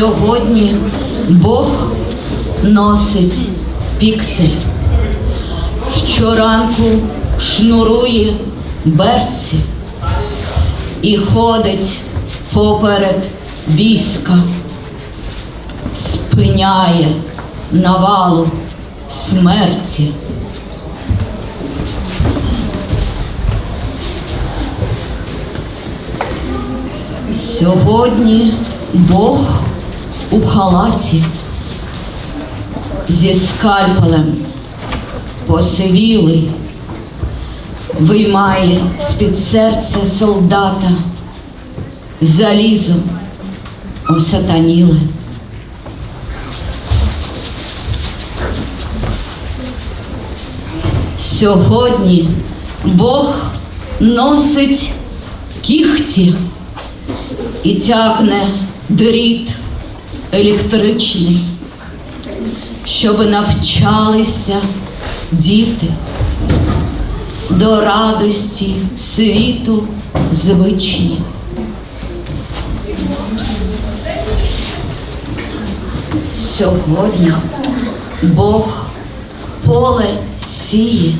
Сьогодні Бог носить піксель. Щоранку шнурує берці і ходить поперед війська, спиняє навалу смерті. Сьогодні Бог у халаті зі скальпелем посивілий, виймає з-під серця солдата залізо осатаніле. Сьогодні Бог носить кіхті і тягне дріт електричний, щоб навчалися діти до радості світу звичні. Сьогодні Бог поле сіє,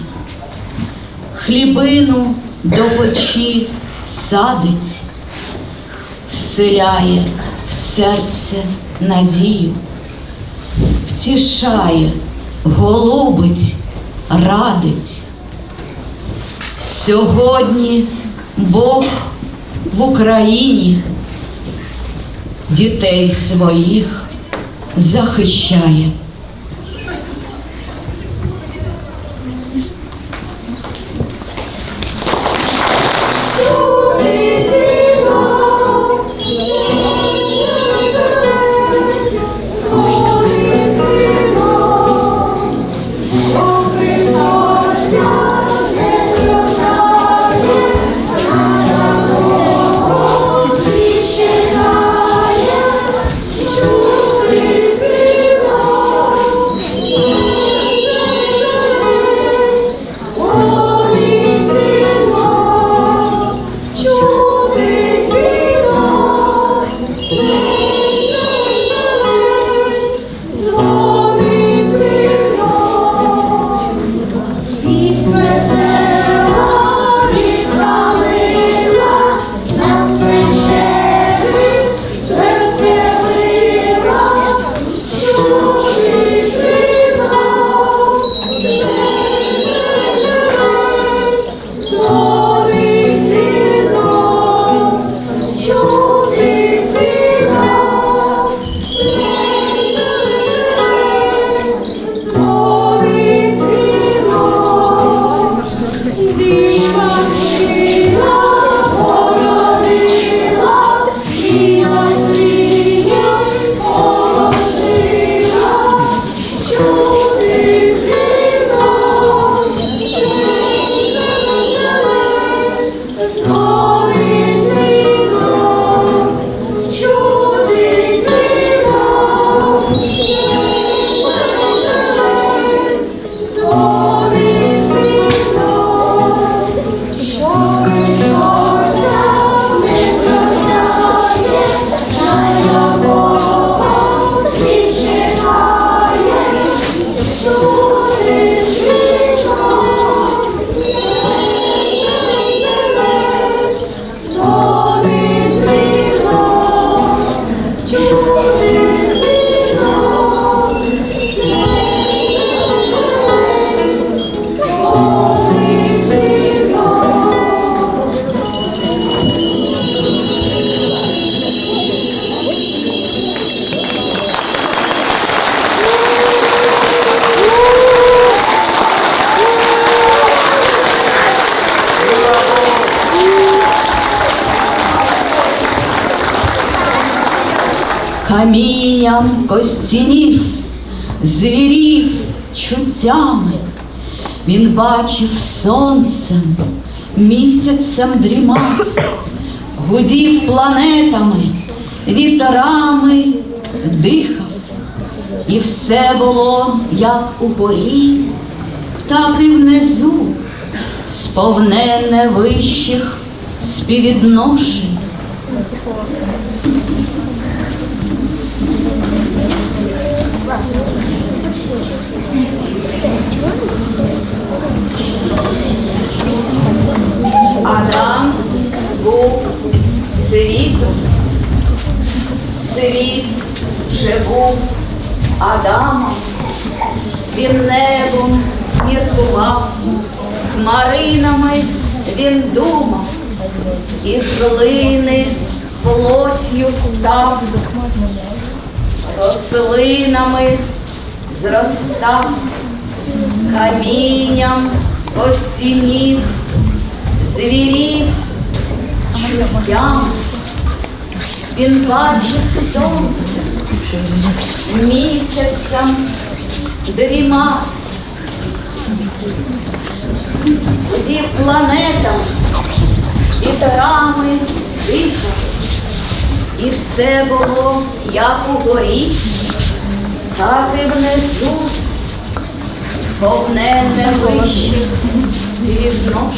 хлібину до печі садить, вселяє серце надію, втішає, голубить, радить. Сьогодні Бог в Україні дітей своїх захищає. Камінням костянів, звірів чуттями. Він бачив сонцем, місяцем дрімав, гудів планетами, вітрами дихав. І все було, як угорі, так і внизу, сповнене вищих співвідношень. Адам був світ, світ же був Адамом, він небом міркував, хмаринами він думав, і глини плотью став рослинами зростав, камінням костінів, звірів, чуттям. Він бачив сонце місяцем дріма. Тоді планетам вітрами дихав, і все було як у горі, так і внизу, сповнене вище співнош.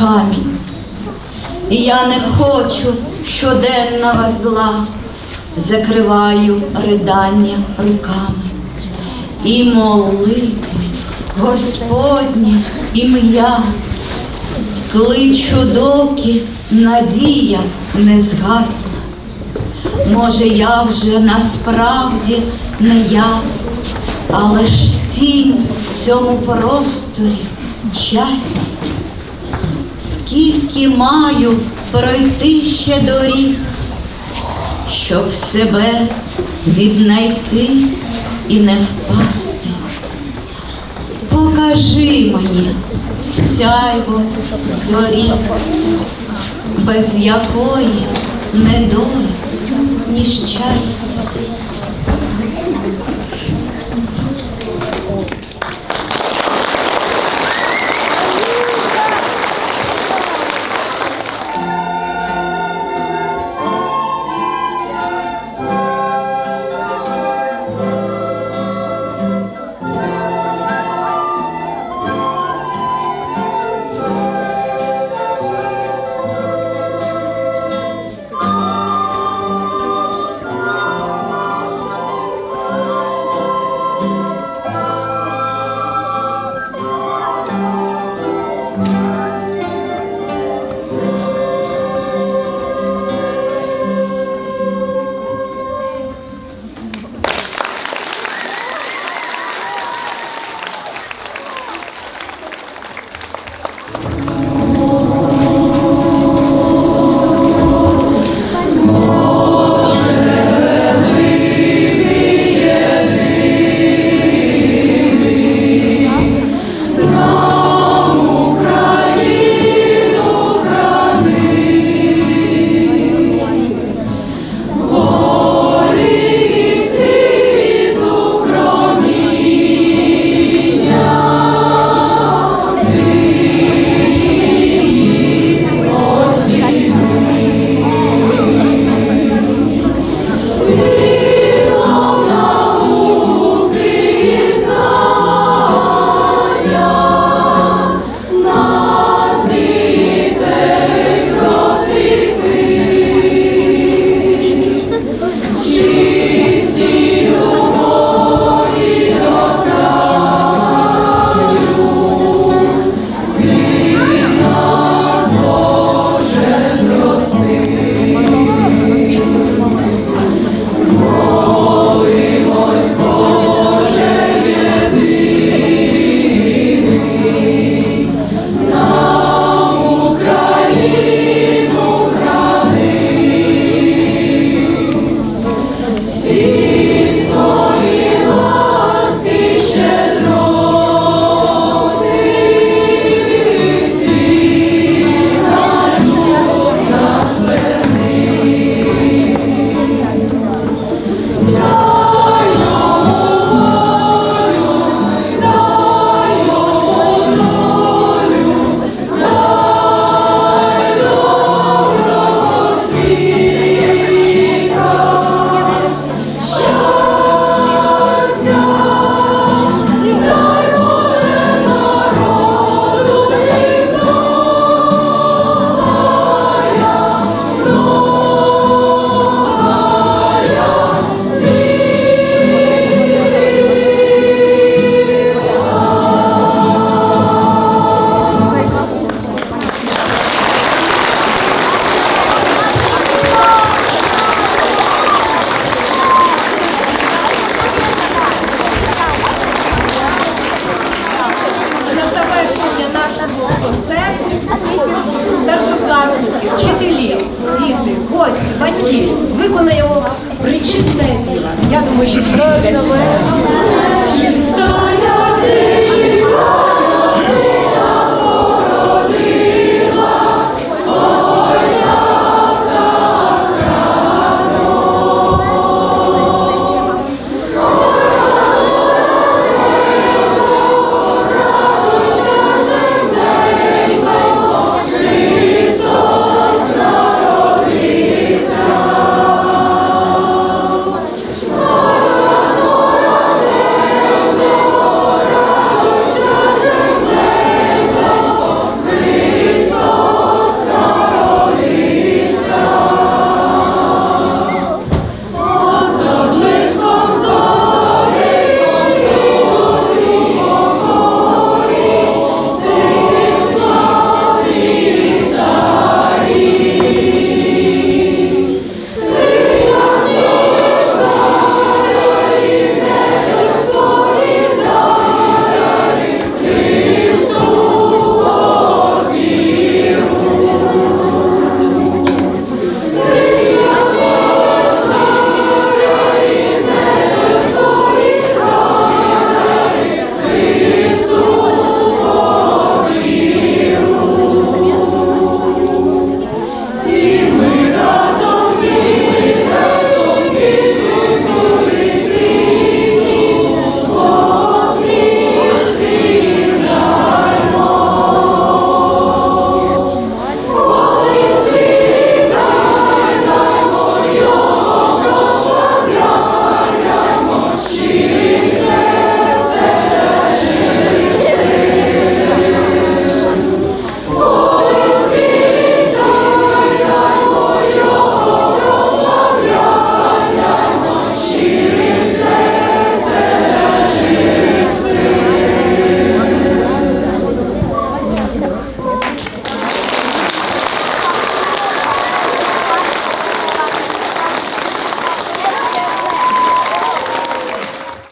Камінь. Я не хочу щоденного зла, закриваю ридання руками і молити Господнє ім'я, кличу доки надія не згасла. Може, я вже насправді не я, але ж тінь в цьому просторі часі. Скільки маю пройти ще доріг, щоб себе віднайти і не впасти. Покажи мені сяйво зорі, без якої не доля, ні щастя.